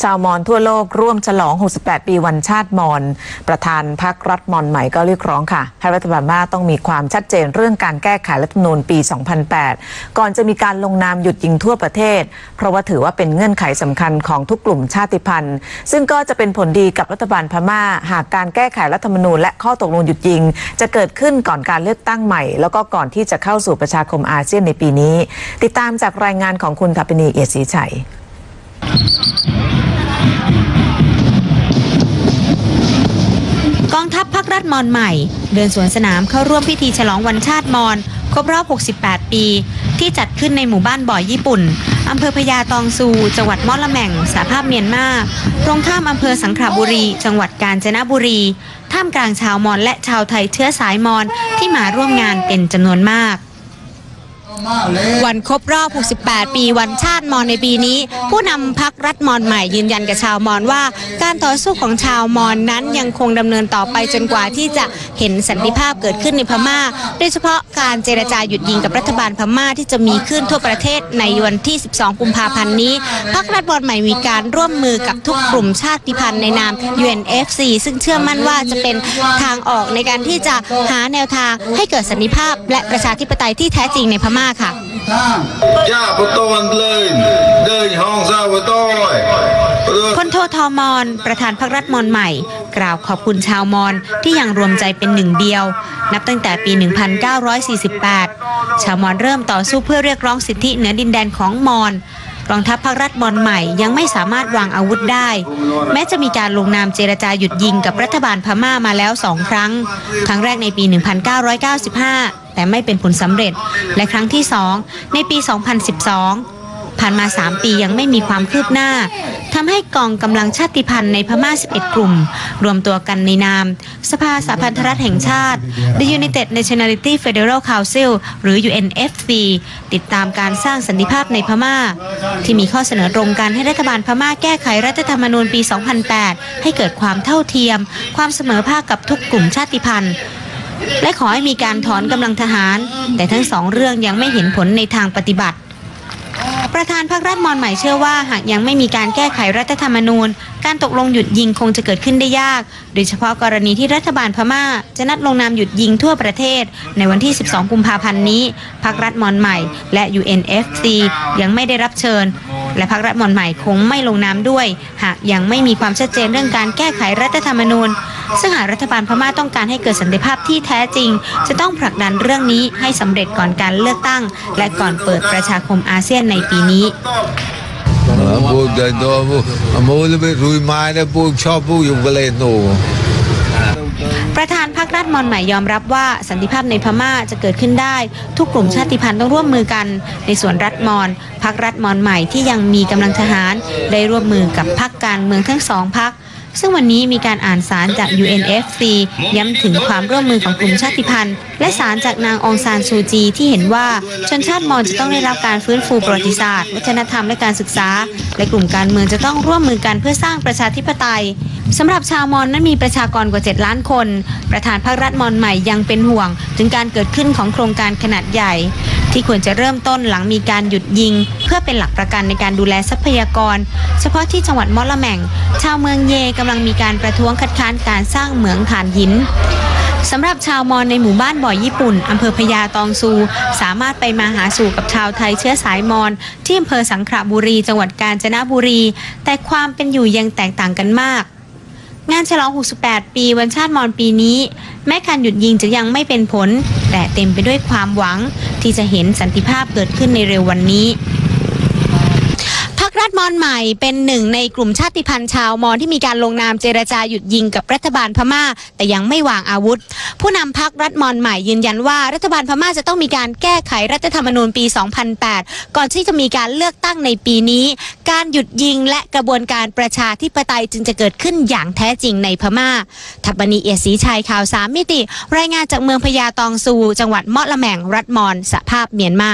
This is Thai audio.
ชาวมอญทั่วโลกร่วมฉลอง 68 ปีวันชาติมอญประธานพรรครัฐมอญใหม่ก็เรียกร้องค่ะ ให้รัฐบาลมาต้องมีความชัดเจนเรื่องการแก้ไขรัฐธรรมนูญปี 2008 ก่อนจะมีการลงนามหยุดยิงทั่วประเทศ เพราะว่าถือว่าเป็นเงื่อนไขสำคัญของทุกกลุ่มชาติพันธุ์ ซึ่งก็จะเป็นผลดีกับรัฐบาลพม่า หากการแก้ไขรัฐธรรมนูญและข้อตกลงหยุดยิง จะเกิดขึ้นก่อนการเลือกตั้งใหม่ แล้วก็ก่อนที่จะเข้าสู่ประชาคมอาเซียนในปีนี้ ติดตามจากรายงานของคุณทัปนีเอียดศรีชัย กองทัพพักรัฐมอนใหม่ เดินสวนสนามเข้าร่วมพิธีฉลองวันชาติมอนครบรอบ 68 ปี ที่จัดขึ้นในหมู่บ้านบ่อยญี่ปุ่น อำเภอพญาตองซู จังหวัดมอละแม่ง สาภาพเมียนมาตรงข้ามอำเภอสังขละบุรี จังหวัดกาญจนบุรี ท่ามกลางชาวมอญและชาวไทยเชื้อสายมอญที่มาร่วมงานเป็นจำนวนมาก วันครบรอบ 68 ปีวันชาติมอญในปีนี้ ผู้นำพักรัฐมอญใหม่ยืนยันกับชาวมอญว่า การต่อสู้ของชาวมอญนั้นยังคงดำเนินต่อไปจนกว่าที่จะเห็นสันติภาพเกิดขึ้นในพม่า โดยเฉพาะการเจรจาหยุดยิงกับรัฐบาลพม่าที่จะมีขึ้นทั่วประเทศในวันที่ 12 กุมภาพันธ์นี้พักรัฐมอญใหม่มีการร่วมมือกับทุกกลุ่มชาติพันธุ์ในนาม UNFC ซึ่งเชื่อมั่นว่าจะเป็นทางออกในการที่จะหาแนวทางให้เกิดสันติภาพ และประชาธิปไตยที่แท้จริงในพม่าค่ะย่าประตอนเลยเดินห้องซาบต้อยพลโททอมอนประธานพรรครัฐมอนใหม่ กล่าวขอบคุณชาวมอญที่ยังรวมใจเป็นหนึ่งเดียว นับตั้งแต่ปี 1948 ชาวมอญเริ่มต่อสู้เพื่อเรียกร้องสิทธิเหนือดินแดนของมอญ กองทัพพรรครัฐมอนใหม่ยังไม่สามารถวางอาวุธได้ แม้จะมีการลงนามเจรจาหยุดยิงกับรัฐบาลพม่ามาแล้วสองครั้ง ครั้งแรกในปี 1995 แต่ไม่เป็นผลสำเร็จ และครั้งที่สองในปี 2012 ผ่านมา 3 ปียังไม่มีความคืบหน้าทำให้กองกำลังชาติพันธุ์ในพม่า 11 กลุ่ม รวมตัวกันในนาม สภาสาพันธรัฐแห่งชาติ The United Nationality Federal Council หรือ UNFC ติดตามการสร้างสันติภาพในพม่า ที่มีข้อเสนอตรงกันให้รัฐบาลพม่าแก้ไขรัฐธรรมนูญปี 2008 ให้เกิดความเท่าเทียม ความเสมอภาคกับทุกกลุ่มชาติพันธุ์และขอให้มีการถอนกำลังทหาร แต่ทั้งสองเรื่องยังไม่เห็นผลในทางปฏิบัติ ประธานพรรครัฐมอญใหม่เชื่อว่าหากยังไม่มีการแก้ไขรัฐธรรมนูญ การตกลงหยุดยิงคงจะเกิดขึ้นได้ยาก โดยเฉพาะกรณีที่รัฐบาลพม่า จะนัดลงนามหยุดยิงทั่วประเทศ ในวันที่ 12 กุมภาพันธ์นี้พรรครัฐมอญใหม่ และ UNFC ยังไม่ได้รับเชิญ และพรรครัฐมอญใหม่คงไม่ลงนามด้วย หากยังไม่มีความชัดเจนเรื่องการแก้ไขรัฐธรรมนูญ ซึ่งหากรัฐบาลพม่าต้องการให้เกิดสันติภาพที่แท้จริง จะต้องผลักดันเรื่องนี้ให้สำเร็จก่อนการเลือกตั้ง และก่อนเปิดประชาคมอาเซียนในปีนี้พวกเดินตัวพวกโมลไปรุยไม้แล้วพวกชอบพวกอยู่กันเลยโนประธานพรรครัฐมอญใหม่ยอมรับว่าสันติภาพในพม่าจะเกิดขึ้นได้ ทุกกลุ่มชาติพันธุ์ต้องร่วมมือกัน ในส่วนรัฐมอญพรรครัฐมอญใหม่ที่ยังมีกำลังทหาร ได้ร่วมมือกับพรรคการเมืองทั้งสองพรรค ซึ่งวันนี้มีการอ่านสารจาก UNFC ย้ำถึงความร่วมมือของกลุ่มชาติพันธุ์ และสารจากนางองซานซูจีที่เห็นว่าชนชาติมอญจะต้องได้รับการฟื้นฟูประวัติศาสตร์ วัฒนธรรมและการศึกษา และกลุ่มการเมืองจะต้องร่วมมือกันเพื่อสร้างประชาธิปไตยสำหรับชาวมอญนั้นมีประชากรกว่า 7 ล้านคน ประธานพรรครัฐมอญใหม่ยังเป็นห่วง ถึงการเกิดขึ้นของโครงการขนาดใหญ่ ที่ควรจะเริ่มต้นหลังมีการหยุดยิง เพื่อเป็นหลักประกันในการดูแลทรัพยากร เฉพาะที่จังหวัดมอละแมงชาวเมืองเยกำลังมีการประท้วงคัดค้านการสร้างเหมืองถ่านหินสำหรับชาวมอญในหมู่บ้านบ่อยญี่ปุ่น อำเภอพญาตองซู สามารถไปมาหาสู่กับชาวไทยเชื้อสายมอญที่อำเภอสังขละบุรี จังหวัดกาญจนบุรี แต่ความเป็นอยู่ยังแตกต่างกันมาก งานฉลอง 68 ปีวันชาติมอญปีนี้ แม้การหยุดยิงจะยังไม่เป็นผล แต่เต็มไปด้วยความหวังที่จะเห็นสันติภาพเกิดขึ้นในเร็ววันนี้ รัฐมอญใหม่เป็นหนึ่งในกลุ่มชาติพันธุ์ชาวมอญที่มีการลงนามเจรจาหยุดยิงกับรัฐบาลพม่า แต่ยังไม่วางอาวุธ ผู้นำพรรครัฐมอญใหม่ยืนยันว่ารัฐบาลพม่าจะต้องมีการแก้ไขรัฐธรรมนูญปี 2008 ก่อนที่จะมีการเลือกตั้งในปีนี้ การหยุดยิงและกระบวนการประชาธิปไตยจึงจะเกิดขึ้นอย่างแท้จริงในพม่าทัปนีเอียดศรีชัยข่าวสามมิติ รายงานจากเมืองพญาตองซู จังหวัดเมาะละแมงรัฐมอญสภาพเมียนมา